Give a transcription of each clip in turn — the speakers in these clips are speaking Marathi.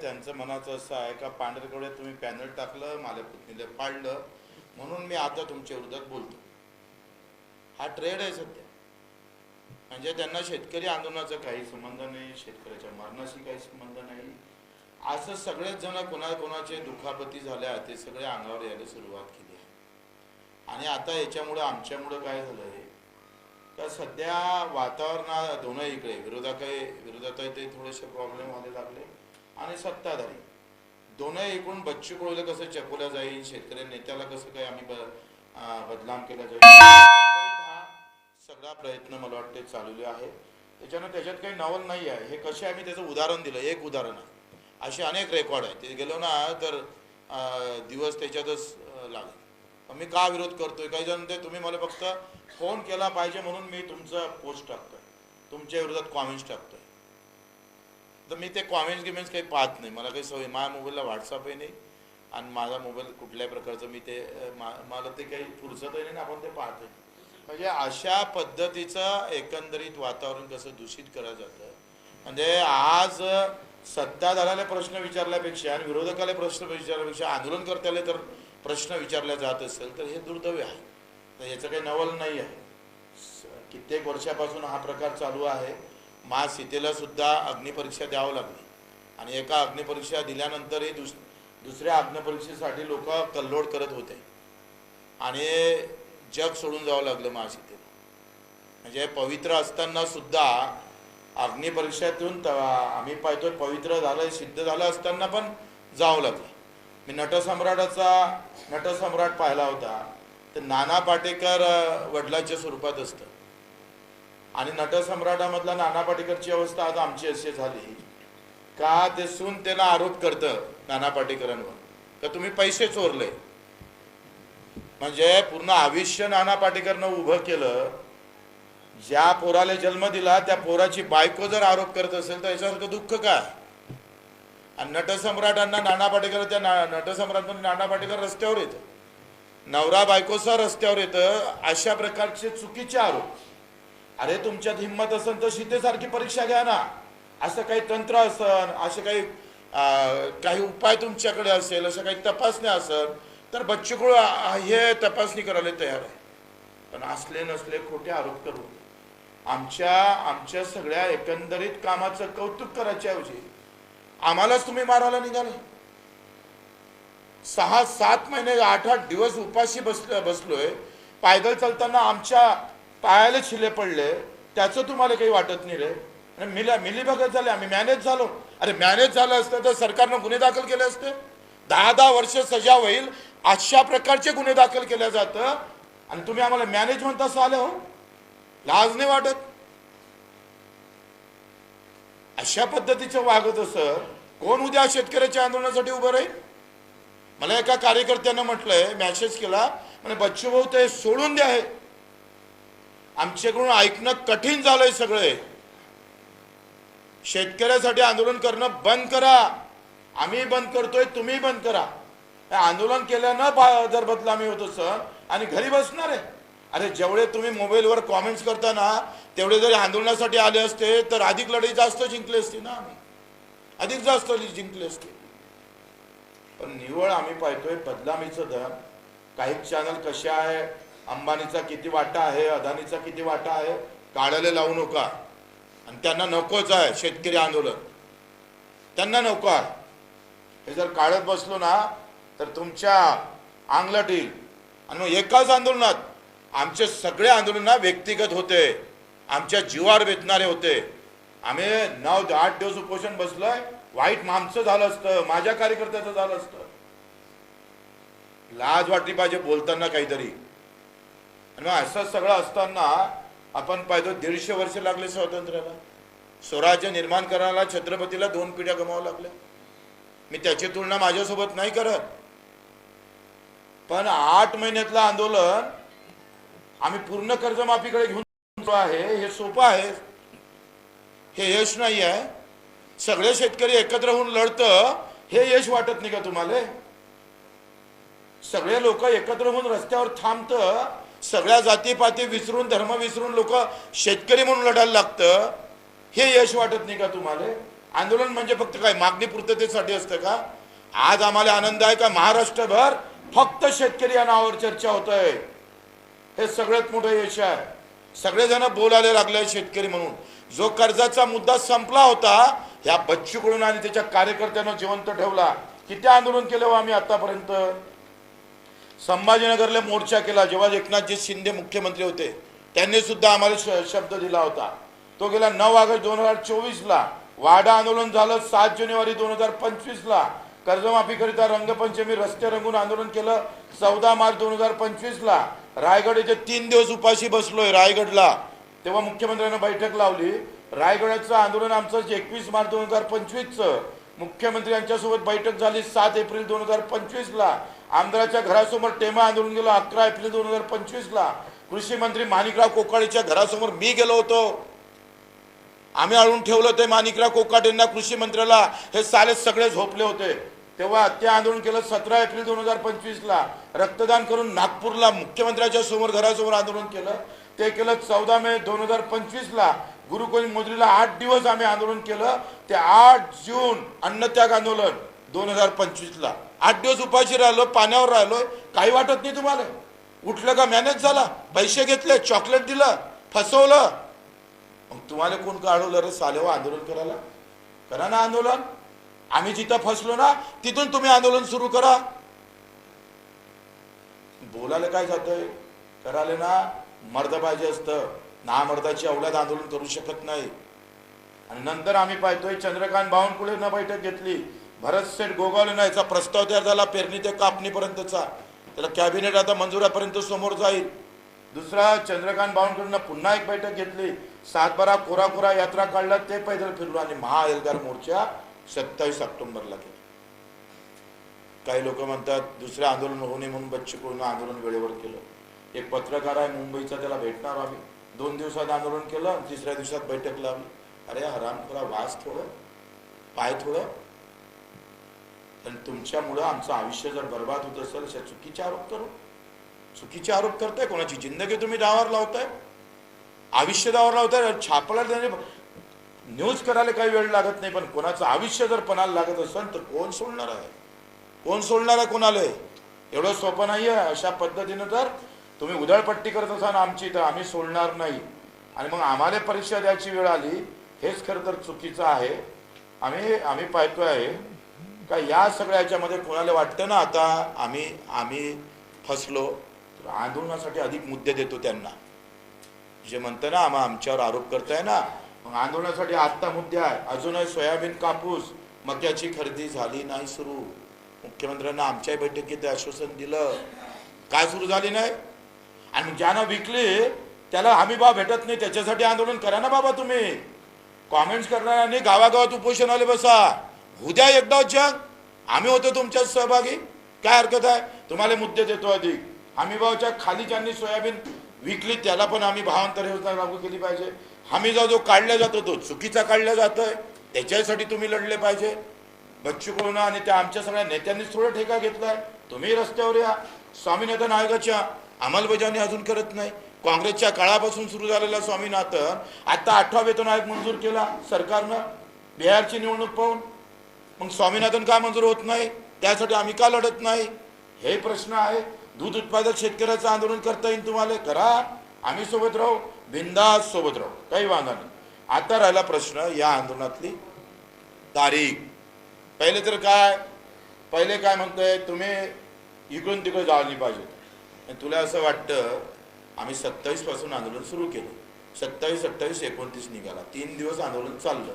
त्यांचं मनाचं असं आहे का पांढरकडे तुम्ही पॅनल टाकलं माझ्या पत्नीला पाडलं म्हणून मी आता तुमच्या विरोधात बोलतो. हा ट्रेड आहे सध्या. म्हणजे त्यांना शेतकरी आंदोलनाचा काही संबंध नाही शेतकऱ्याच्या मरणाशी काही संबंध नाही. असं सगळेच जण कोणा कोणाचे दुखापती झाल्या ते सगळे अंगावर यायला सुरुवात केली आहे. आणि आता याच्यामुळं आमच्यामुळं काय झालं आहे का सध्या वातावरणा दोन्ही इकडे विरोधात विरोधात ते थोडेसे प्रॉब्लेम व्हायला लागले. आणि सत्ताधारी. दोन्ही एकूण बच्चू कडूला कसं चपवलं जाईल शेतकरी नेत्याला कसं काय आम्ही ब केला जाईल हा सगळा प्रयत्न मला वाटते चालवले आहे. त्याच्यानं त्याच्यात काही नवल नाही आहे. हे कसे आम्ही त्याचं उदाहरण दिलं एक उदाहरण आहे. असे अनेक रेकॉर्ड आहेत. ते गेलो ना तर दिवस त्याच्यातच लागेल. मी का विरोध करतोय? काही जण ते तुम्ही मला फक्त फोन केला पाहिजे म्हणून मी तुमचा पोस्ट टाकतोय. तुमच्या विरोधात कॉमेंट्स टाकतोय. तर मी ते कॉमेंट्स गिमेंट्स काही पाहत नाही. मला काही सवय माझ्या मोबाईलला व्हॉट्सअपही नाही. आणि माझा मोबाईल कुठल्याही प्रकारचं मी ते मा- मला ते काही फुरसतही नाही ना आपण ते पाहतोय म्हणजे अशा पद्धतीचं एकंदरीत वातावरण कसं दूषित करायला जातं. म्हणजे आज सत्ताधाराला प्रश्न विचारल्यापेक्षा आणि विरोधकाला प्रश्न विचारल्यापेक्षा आंदोलनकर्त्याला तर प्रश्न विचारला जात असेल तर हे दुर्दैव आहे. तर याचं काही नवल नाही आहे. स- कित्येक वर्षापासून हा प्रकार चालू आहे. मा सीतेला सुद्धा अग्निपरीक्षा द्यावं लागली. आणि एका अग्निपरीक्षा दिल्यानंतरही दुस दुसऱ्या अग्निपरीक्षेसाठी लोक कल्लोड करत होते. आणि जग सोडून जावं लागलं महासीतेला. म्हणजे पवित्र असताना सुद्धा अग्निपरीक्षेतून त आम्ही पाहतोय पवित्र झालं सिद्ध झालं असताना पण जावं लागलं. मी नटसम्राटाचा नटसम्राट पाहिला होता. तर नाना पाटेकर वडिलांच्या स्वरूपात असतं. आणि नटसम्राटामधला नाना पाटेकरची अवस्था आज आमची अशी झाली का ते सून त्याला आरोप करतं नाना पाटेकरांवर. का तुम्ही पैसे चोरले. म्हणजे पूर्ण आयुष्य नाना पाटेकरनं उभं केलं. ज्या पोराला जन्म दिला त्या पोराची बायको जर आरोप करत असेल तर याच्यासारखं दुःख काय? आणि नटसम्राटांना नाना पाटेकर त्या ना नटसम्राट नाना पाटेकर रस्त्यावर येतं. नवरा बायकोचा रस्त्यावर येतं. अशा प्रकारचे चुकीचे आरोप. अरे तुमच्यात हिंमत असेल तर सीतेसारखी परीक्षा घ्या ना. असं काही तंत्र असन असं काही काही उपाय तुमच्याकडे असेल असं काही तपासण्या असेल तर बच्चूकुळ हे तपासणी करायला तयार आहे. पण असले नसले खोटे आरोप करू. आमच्या आमच्या सगळ्या एकंदरीत कामाचं कौतुक करायच्या ऐवजी आम्हालाच तुम्ही मारायला निघाले. सहा सात महिने आठ आठ दिवस उपाशी बस बसलोय. पायदल चालताना आमच्या पायाला छिले पडले त्याचं तुम्हाला काही वाटत नाही रे. आणि मिला मिलीभगत झाले आम्ही मॅनेज झालो. अरे मॅनेज झालं असतं तर सरकारनं गुन्हे दाखल केले असते. दहा दहा वर्ष सजा होईल अशा प्रकारचे गुन्हे दाखल केले जातं. आणि तुम्ही आम्हाला मॅनेज असं आले हो. लाज नाही वाटत. अशा पद्धतीचं वागत असं कोण उद्या शेतकऱ्याच्या आंदोलनासाठी उभं राहील? मला एका कार्यकर्त्यानं म्हटलंय मॅसेज केला. म्हणजे बच्चू भाऊ ते सोडून द्या हे. आमच्याकडून ऐकणं कठीण झालंय सगळे. शेतकऱ्यासाठी आंदोलन करणं बंद करा. आम्ही बंद करतोय तुम्ही बंद करा. आंदोलन केल्यानं जर जर बदलामी होत सर. आणि घरी बसणार आहे. अरे जेवढे तुम्ही मोबाईलवर कॉमेंट्स करता ना तेवढे जरी आंदोलनासाठी आले असते तर अधिक लढाई जास्त जिंकली असती ना आम्ही. अधिक जास्त जिंकली असते. पण निवळ आम्ही पाहतोय बदलामीचं दर. काही चॅनल कसे आहे अंबानीचा किती वाटा आहे अदानीचा किती वाटा आहे काढायला लावू नका. आणि त्यांना नकोच आहे शेतकरी आंदोलन. त्यांना नको आहे. हे जर काढत बसलो ना तर तुमच्या अंगलट येईल. आणि मग एकाच आंदोलनात आमचे सगळे आंदोलन व्यक्तिगत होते. आमच्या जीवावर बेतणारे होते. आम्ही नऊ आठ दिवस उपोषण बसलोय. वाईट माणसं झालं असतं माझ्या कार्यकर्त्याचं झालं असतं. लाज वाटली पाहिजे बोलताना काहीतरी. आणि मग असं सगळं असताना आपण पाहतो दीडशे वर्ष लागले स्वातंत्र्याला. स्वराज्य निर्माण करायला छत्रपतीला दोन पिढ्या गमावं लागल्या. मी त्याची तुलना माझ्यासोबत नाही करत. पण आठ महिन्यातलं आंदोलन आम्ही पूर्ण कर्जमाफीकडे घेऊन आहे. हे सोपं आहे. हे यश नाही आहे. सगळे शेतकरी एकत्र होऊन लढतं. हे यश वाटत नाही का तुम्हाला? सगळे लोक एकत्र होऊन रस्त्यावर थांबतं. सगळ्या जातीपाती विसरून धर्म विसरून लोक शेतकरी म्हणून लढायला लागतं. हे यश वाटत नाही का तुम्हाला? आंदोलन म्हणजे फक्त काय? मागणी पूर्ततेसाठी असतं का? आज आम्हाला आनंद आहे का? महाराष्ट्रभर फक्त शेतकरी या नावावर चर्चा होत आहे हे सगळ्यात मोठं यश आहे. सगळेजण बोलायला लागले शेतकरी म्हणून. जो कर्जाचा मुद्दा संपला होता ह्या बच्चूकडून आणि त्याच्या कार्यकर्त्यांना जिवंत ठेवला. किती आंदोलन केलं हो आम्ही आतापर्यंत? संभाजीनगरला मोर्चा केला. जेव्हा एकनाथजी शिंदे मुख्यमंत्री होते त्यांनी सुद्धा आम्हाला श- शब्द दिला होता. तो गेला नऊ ऑगस्ट दोन हजार चोवीसला. वाडा आंदोलन झालं सात जानेवारी दोन हजार पंचवीसला. कर्जमाफीकरिता रंगपंचमी रस्ते रंगून आंदोलन केलं चौदा मार्च दोन हजार पंचवीसला. रायगड येथे तीन दिवस उपाशी बसलोय रायगडला. तेव्हा मुख्यमंत्र्यांना बैठक लावली. रायगडाचं आंदोलन आमचं एकवीस मार्च दोन हजार पंचवीसचं. मुख्यमंत्री यांच्यासोबत बैठक झाली सात एप्रिल दोन हजार पंचवीसला. आमदाराच्या घरासमोर टेमा आंदोलन गेलो अकरा एप्रिल दोन हजार पंचवीसला. कृषी मंत्री माणिकराव कोकाडेच्या घरासमोर मी गेलो होतो. आम्ही आळून ठेवलं ते माणिकराव कोकाटेंना कृषी मंत्र्याला. हे साले सगळे झोपले होते. तेव्हा ते आंदोलन केलं सतरा एप्रिल दोन हजार पंचवीसला. रक्तदान करून नागपूरला मुख्यमंत्र्याच्या समोर घरासमोर आंदोलन केलं. ते केलं चौदा मे दोन हजार पंचवीसला. गुरुकुल मोजरीला आठ दिवस आम्ही आंदोलन केलं. ते आठ जून अन्नत्याग आंदोलन दोन हजार पंचवीसला. आठ दिवस उपाशी राहिलो पाण्यावर राहिलोय काही वाटत नाही तुम्हाला. उठलं का मॅनेज झाला? पैसे घेतले चॉकलेट दिलं फसवलं. मग तुम्हाला कोण काढवलं रे सालेवा हो आंदोलन करायला? करा ना आंदोलन. आम्ही जिथं फसलो ना तिथून तुम्ही आंदोलन सुरू करा. बोलायला काय जातंय? करायला ना मर्द पाहिजे असतं. ना मर्दाची अवलाद आंदोलन करू शकत नाही. आणि नंतर आम्ही पाहतोय चंद्रकांत बावनकुळेनं बैठक घेतली. भरत सेठ गोगावलेनं याचा प्रस्ताव तयार झाला. पेरणी ते कापणीपर्यंतचा. त्याला कॅबिनेट आता मंजुरापर्यंत समोर जाईल. दुसरा चंद्रकांत बावनकुळेनं पुन्हा एक बैठक घेतली. सातबारा कोरा कोरा यात्रा काढला ते पैदल फिरलो आणि महाएलगार मोर्चा सत्तावीस ऑक्टोबरला केला काही लोक म्हणतात दुसरं आंदोलन होऊ नये म्हणून बच्चू आंदोलन वेळेवर केलं. एक पत्रकार आहे मुंबईचा त्याला भेटणार आम्ही. दोन दिवसात आंदोलन केलं तिसऱ्या दिवसात बैठक लावली. अरे हरामखोरा वास थोडं. पाय थोडं. आणि तुमच्यामुळं आमचं आयुष्य जर बर्बाद होत असेल अशा चुकीचे आरोप करू. चुकीचे आरोप करताय कोणाची जिंदगी तुम्ही डावावर लावताय? आयुष्य डावावर लावताय छापला त्याने न्यूज करायला काही वेळ लागत नाही पण कोणाचं आयुष्य जर पणाला लागत असेल तर कोण सोडणार आहे? कोण सोडणार आहे कोणाला? एवढं सोपं नाही आहे अशा पद्धतीनं तर तुम्ही उधळपट्टी करत असाल आमची तर आम्ही सोडणार नाही. आणि मग आम्हाला परीक्षा द्यायची वेळ आली हेच खरं तर चुकीचं आहे. आम्ही आम्ही पाहतो आहे का या सगळ्या याच्यामध्ये कोणाला वाटतं ना आता आम्ही आम्ही फसलो तर आंदोलनासाठी अधिक मुद्दे देतो त्यांना. जे म्हणतं ना आम्हा आमच्यावर आरोप करताय ना मग आंदोलनासाठी आत्ता मुद्दे आहे. अजूनही सोयाबीन कापूस मक्याची खरेदी झाली नाही सुरू. मुख्यमंत्र्यांना आमच्या बैठकीत आश्वासन दिलं. काय सुरू झाली नाही? आणि ज्यांना विकली त्याला हमी भाव भेटत नाही. त्याच्यासाठी आंदोलन करा ना बाबा तुम्ही. कॉमेंट्स करणाऱ्यांनी गावागावात उपोषणाला बसा. उद्या एकदा जग. आम्ही होतो तुमच्यात सहभागी. काय हरकत आहे? तुम्हाला मुद्दे देतो अधिक. हमी भावच्या खाली ज्यांनी सोयाबीन विकली त्याला पण आम्ही भावांतर योजना लागू केली पाहिजे. हमी जो काढला जातो तो चुकीचा काढला जातोय. त्याच्यासाठी तुम्ही लढले पाहिजे. बच्चू कडून आणि त्या आमच्या सगळ्या नेत्यांनीच थोडा ठेका घेतलाय. तुम्ही रस्त्यावर या. स्वामीनाथन आयोगाच्या अंमलबजावणी अजून करत नाही. काँग्रेसच्या काळापासून सुरू झालेला स्वामीनाथन आता आठवा वेतन आयोग मंजूर केला सरकारनं. बिहारची निवडणूक पाहून. मग स्वामीनाथन का मंजूर होत नाही? त्यासाठी आम्ही का लढत नाही? हे प्रश्न आहे. दूध उत्पादक शेतकऱ्याचं आंदोलन करता येईल तुम्हाला? करा. आम्ही सोबत राहू. बिंदास सोबत राहू. काही वांधा नाही. आता राहिला प्रश्न या आंदोलनातली तारीख. पहिले तर काय? पहिले काय म्हणतोय? तुम्ही इकडून तिकडे जाळली पाहिजे. आणि तुला असं वाटतं आम्ही सत्तावीसपासून आंदोलन सुरू केलं. सत्तावीस अठ्ठावीस एकोणतीस निघाला. तीन दिवस आंदोलन चाललं.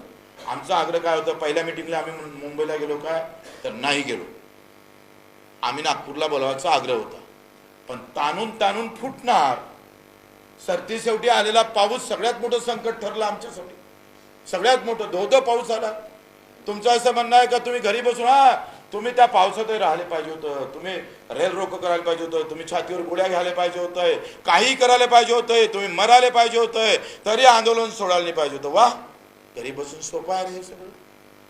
आमचा आग्रह काय होता पहिल्या मिटिंगला आम्ही मुंबईला गेलो काय तर नाही गेलो. आम्ही नागपूरला बोलावायचा आग्रह होता. पण ताणून ताणून फुटणार. सरती शेवटी आलेला पाऊस सगळ्यात मोठं संकट ठरलं आमच्यासाठी. सगळ्यात मोठं धो पाऊस आला तुमचं असं म्हणणं आहे का तुम्ही घरी बसून हा तुम्ही त्या पावसातही राहिले पाहिजे होतं. तुम्ही रेल रोको करायला पाहिजे होतं. तुम्ही छातीवर गोळ्या घ्यायला पाहिजे होतंय. काही करायला पाहिजे होतंय. तुम्ही मरायला पाहिजे होतंय. तरी आंदोलन सोडायला नाही पाहिजे होतं. वा घरी बसून सोपं आहे रे हे सगळं.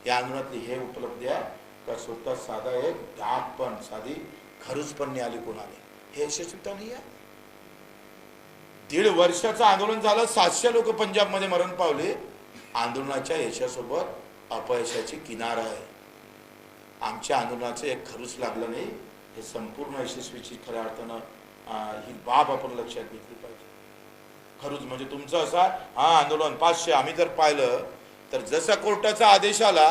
या आंदोलनातली हे उपलब्धी आहे. का स्वतः साधा एक डाग पण साधी खरूच पण नाही आली कोणाला हे यशस्वीता नाही आहे? दीड वर्षाचं आंदोलन झालं सातशे लोक पंजाबमध्ये मरण पावले. आंदोलनाच्या यशासोबत अपयशाची किनार आहे. आमच्या आंदोलनाचं एक खरूच लागलं नाही. हे संपूर्ण यशस्वीची खऱ्या अर्थानं ही बाब आपण लक्षात घेतली पाहिजे. खरूच म्हणजे तुमचं असा हा आंदोलन पाचशे आम्ही जर पाहिलं तर जसा कोर्टाचा आदेश आला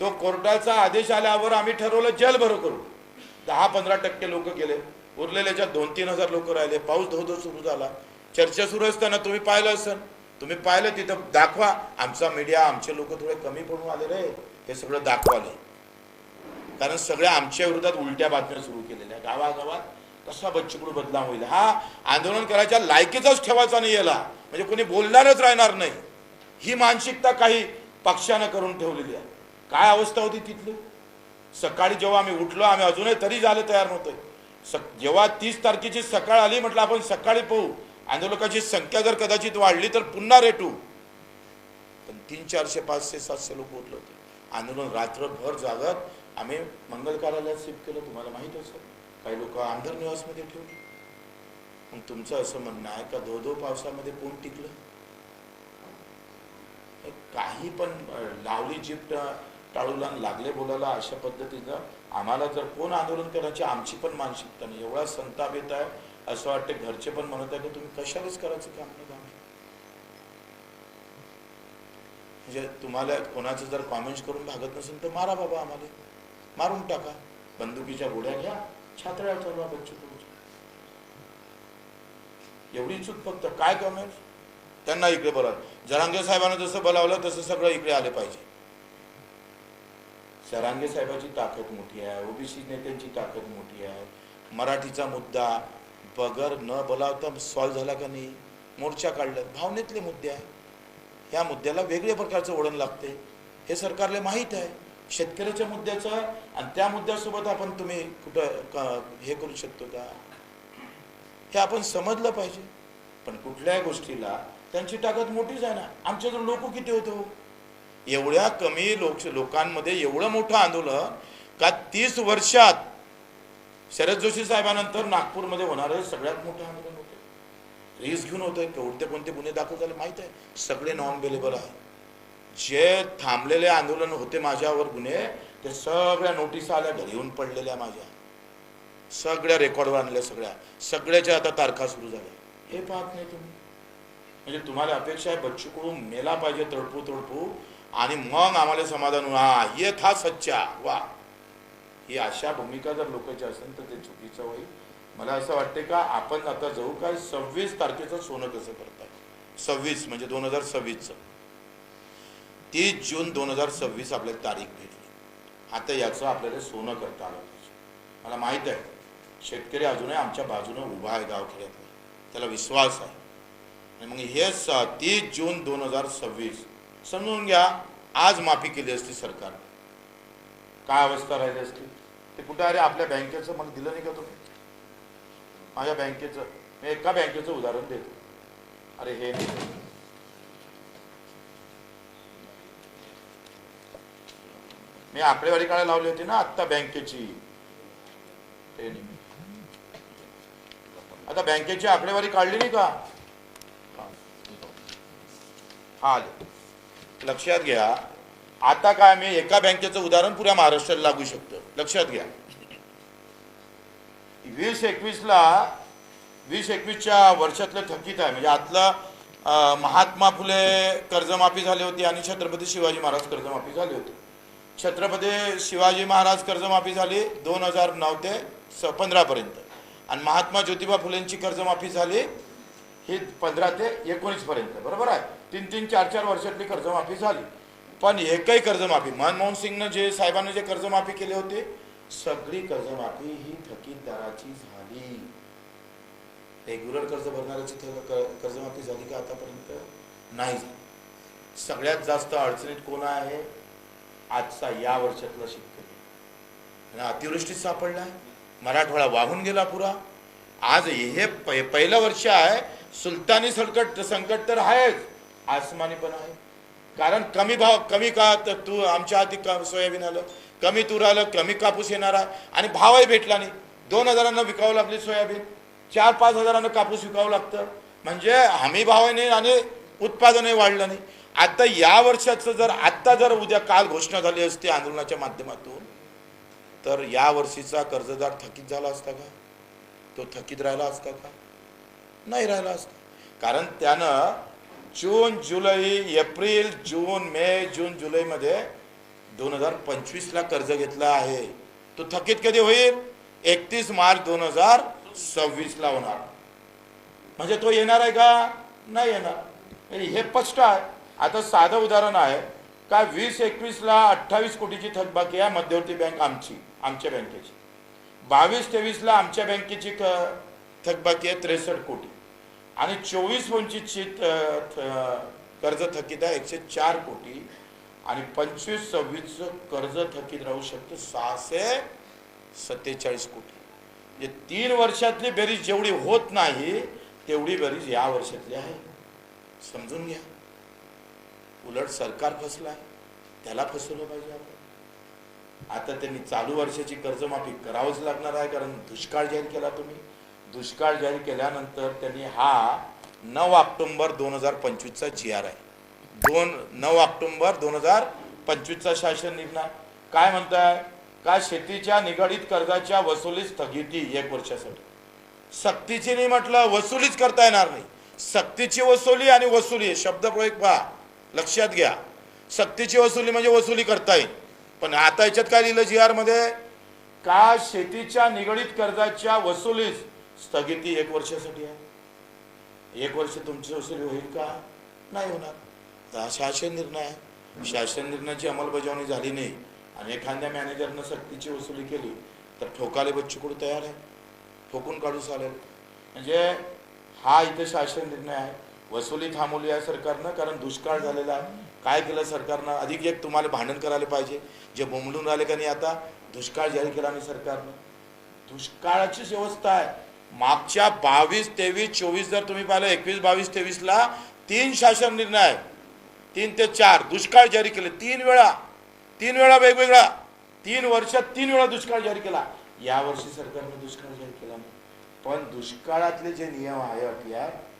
तो कोर्टाचा आदेश आल्यावर आम्ही ठरवलं जेल भरो करू. दहा पंधरा टक्के लोक गेले. उरलेल्याच्या दोन तीन हजार लोक राहिले पाऊस धोधो सुरू झाला. चर्चा सुरू असताना तुम्ही पाहिलं असेल. तुम्ही पाहिलं तिथं दाखवा. आमचा मीडिया आमचे लोक थोडे कमी पडून आले रे. हे सगळं दाखवाले कारण सगळ्या आमच्या विरोधात उलट्या बातम्या सुरू केलेल्या गावागावात कसा बच्चूकडू बदलाम होईल? हा आंदोलन करायच्या लायकीचाच ठेवायचा नाही याला. म्हणजे कोणी बोलणारच राहणार नाही. ही मानसिकता काही पक्षानं करून ठेवलेली आहे. काय अवस्था होती तिथली? सकाळी जेव्हा आम्ही उठलो आम्ही अजूनही तरी झाले तयार नव्हतं. सक जेव्हा तीस तारखेची सकाळ आली म्हटलं आपण सकाळी पाहू. आंदोलकाची संख्या जर कदाचित वाढली तर पुन्हा रेटू. पण तीन चारशे पाचशे सातशे लोक उठले होते. आंदोलन रात्रभर जागत आम्ही मंगल कार्यालयात शिफ्ट केलं तुम्हाला माहीत असेल. काही लोक आमदार निवासमध्ये ठेवले. मग तुमचं असं म्हणणं आहे का धो धो पावसामध्ये कोण टिकलं? काही पण लावली जीप टाळूला लागले बोलायला अशा पद्धतीनं आम्हाला जर कोण आंदोलन करायची आमची पण मानसिकता नाही. एवढा संताप येत आहे. असं वाटतं घरचे पण म्हणत आहे की तुम्ही कशालाच करायचं काम नाही काम म्हणजे तुम्हाला कोणाचं जर कॉमेंट्स करून भागत नसेल तर मारा बाबा आम्हाला. मारून टाका. बंदुकीच्या गोड्या घ्या. छात्र्या चालवा बच्चू कडूच्या. एवढी चूक फक्त. काय कमेंट्स त्यांना इकडे बोलावलं जरांगे साहेबांना जसं बोलावलं तसं सगळं इकडे आले पाहिजे. जरांगे साहेबाची ताकद मोठी आहे ओबीसी नेत्यांची ताकद मोठी आहे. मराठीचा मुद्दा बगर न बोलावता सॉल्व्ह झाला का नाही मोर्चा काढलं. भावनेतले मुद्दे आहे ह्या मुद्द्याला वेगळ्या प्रकारचं वळण लागते. हे सरकारला माहीत आहे. शेतकऱ्याच्या मुद्द्याचं आणि त्या मुद्द्यासोबत आपण तुम्ही कुठं हे करू शकतो का? हे आपण समजलं पाहिजे. पण कुठल्याही गोष्टीला त्यांची ताकद मोठीच आहे ना. आमच्याकडे लोक किती होतो हो? एवढ्या कमी लोक लोकांमध्ये एवढं मोठं आंदोलन का तीस वर्षात शरद जोशी साहेबानंतर नागपूरमध्ये होणारं सगळ्यात मोठं आंदोलन होतं. रिस्क घेऊन होतं कोणते कोणते गुन्हे दाखल झाले माहीत आहे? सगळे नॉन अवेलेबल आहे. जे थांबलेले आंदोलन होते माझ्यावर गुन्हे ते सगळ्या नोटीस आल्या घरी येऊन पडलेल्या माझ्या. सगळ्या रेकॉर्डवर आणल्या सगळ्या. सगळ्याच्या आता तारखा सुरू झाल्या. हे पाहत नाही तुम्ही. म्हणजे तुम्हाला अपेक्षा आहे बच्चू कडू मेला पाहिजे तडपू तडपू आणि मग आम्हाला समाधान हा ये था सच्चा. वा. ही अशा भूमिका जर लोकांची असेल तर ते चुकीचं होईल. मला असं वाटते का आपण आता जाऊ काय सव्वीस तारखेचं सोनं कसं करताय? सव्वीस म्हणजे दोन हजार सव्वीसचं. तीस जून दोन हजार सव्वीस आपल्याला तारीख भेटली. आता याचं आपल्याला सोनं करता आलं पाहिजे. मला माहीत आहे शेतकरी अजूनही आमच्या बाजूने उभा आहे गावखेड्यातला. त्याला विश्वास आहे. मग हे स तीस जून दोन हजार सव्वीस. समजून घ्या आज माफी केली असती सरकार. काय अवस्था राहिली असती? ते कुठं अरे आपल्या बँकेचं मला दिलं नाही का तुम्ही? माझ्या बँकेचं. मी एका बँकेचं उदाहरण देतो. अरे हे नाही. मी आकडेवारी काढायला लावली होती ना आत्ता बँकेची. आता बँकेची आकडेवारी काढली नाही का? आले. लक्षात घ्या आता काय मी एका बँकेचं उदाहरण पुऱ्या महाराष्ट्राला लागू शकतो. लक्षात घ्या. वीस एकवीसला वीस एकवीसच्या वर्षातलं थकीत आहे. म्हणजे आतलं महात्मा फुले कर्जमाफी झाली होती आणि छत्रपती शिवाजी महाराज कर्जमाफी झाली होती. छत्रपती शिवाजी महाराज कर्जमाफी झाली दोन हजार नऊ ते स पंधरापर्यंत आणि महात्मा ज्योतिबा फुलेंची कर्जमाफी झाली ही पंधरा ते एकोणीसपर्यंत बरोबर आहे? तीन तीन चार चार वर्षातली कर्जमाफी झाली. पण एकही कर्जमाफी मनमोहन सिंगनं जे साहेबांनी जे कर्जमाफी केले होते सगळी कर्जमाफी ही थकीतदाराची झाली. रेग्युलर कर्ज भरणाऱ्याची कर्जमाफी झाली का आतापर्यंत? नाही झाली. सगळ्यात जास्त अडचणीत कोण आहे? आजचा या वर्षातला शेतकरी. आणि अतिवृष्टीत सापडला आहे मराठवाडा वाहून गेला पुरा. आज हे पै- पहिलं वर्ष आहे सुलतानी संकट संकट तर आहेच. आसमानी पण आहे. कारण कमी भाव कमी का तर तू आमच्या हाती का सोयाबीन आलं कमी तूर आलं कमी कापूस येणार आहे आणि भावही भेटला नाही. दोन हजारांना विकावं लागली सोयाबीन. चार पाच हजारांना कापूस विकावं लागतं. म्हणजे हमी भाव नाही आणि उत्पादनही वाढलं नाही. आता या वर्षाचं जर आत्ता जर उद्या काल घोषणा झाली असती आंदोलनाच्या माध्यमातून तर या वर्षीचा कर्जदार थकीत झाला असता का? तो थकीत राहिला असता का? नाही राहिला असता. कारण त्यानं जून जुलै एप्रिल जून मे जून जुलैमध्ये दोन हजार पंचवीसला कर्ज घेतलं आहे. तो थकीत कधी होईल? एकतीस मार्च दोन हजार सव्वीसला होणार. म्हणजे तो येणार आहे का? नाही येणार. हे स्पष्ट आहे. आता साधं उदाहरण आहे. का वीस एकवीसला अठ्ठावीस कोटीची थकबाकी आहे मध्यवर्ती बँक आमची आमच्या बँकेची. बावीस तेवीसला आमच्या बँकेची थकबाकी आहे त्रेसष्ट कोटी. आणि चोवीस वंचितची थ- थ- कर्ज थकीत आहे एकशे चार कोटी. आणि पंचवीस सव्वीसचं कर्ज थकीत राहू शकतं सहाशे सत्तेचाळीस कोटी. म्हणजे तीन वर्षातली बेरीज जेवढी होत नाही तेवढी बेरीज या वर्षातली आहे. समजून घ्या. उलट सरकार फसलं आहे त्याला फसवलं पाहिजे आपण. आता त्यांनी चालू वर्षाची कर्जमाफी करावंच लागणार आहे कारण दुष्काळ जाहीर केला तुम्ही. दुष्काळ जाहीर केल्यानंतर त्यांनी हा नऊ ऑक्टोंबर दोन हजार पंचवीसचा जी आर आहे. दोन नऊ ऑक्टोंबर दोन हजार पंचवीसचा शासन निर्णय काय म्हणताय? का शेतीच्या निगडीत कर्जाच्या वसुली स्थगिती एक वर्षासाठी? सक्तीची नाही म्हटलं वसुलीच करता येणार नाही. सक्तीची वसुली आणि वसुली शब्द शब्दप्रयोग पहा. लक्षात घ्या. सक्तीची वसुली म्हणजे वसुली करता येईल. पण आता याच्यात काय लिहिलं जी आरमध्ये का शेतीच्या निगडीत कर्जाच्या वसुलीस स्थगिती एक वर्षासाठी आहे. एक वर्ष तुमची वसुली होईल का? नाही होणार. हा शासन निर्णय आहे. शासन निर्णयाची अंमलबजावणी झाली नाही आणि एखाद्या मॅनेजरनं सक्तीची वसुली केली तर ठोकाले बच्चूकडू तयार आहे? ठोकून काढू चालेल. म्हणजे हा इथे शासन निर्णय आहे. वसुली थांबवली आहे सरकारनं कारण दुष्काळ झालेला आहे. काय केलं सरकारनं? अधिक एक तुम्हाला भांडण करायला पाहिजे. जे बोंबलून राहिले का नाही आता? दुष्काळ जाहीर केला नाही सरकारनं. दुष्काळाचीच व्यवस्था आहे. मागच्या बावीस तेवीस चोवीस जर तुम्ही पाहिलं एकवीस बावीस तेवीसला तीन शासन निर्णय आहे. तीन ते चार दुष्काळ जारी केले. तीन वेळा तीन वेळा वेगवेगळा. तीन वर्षात तीन वेळा दुष्काळ जारी केला. यावर्षी सरकारने दुष्काळ जाहीर केला नाही. पण दुष्काळातले जे नियम आहे अटी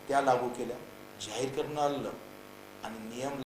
त्या लागू केल्या. जाहीर करणं आलं. आणि नियम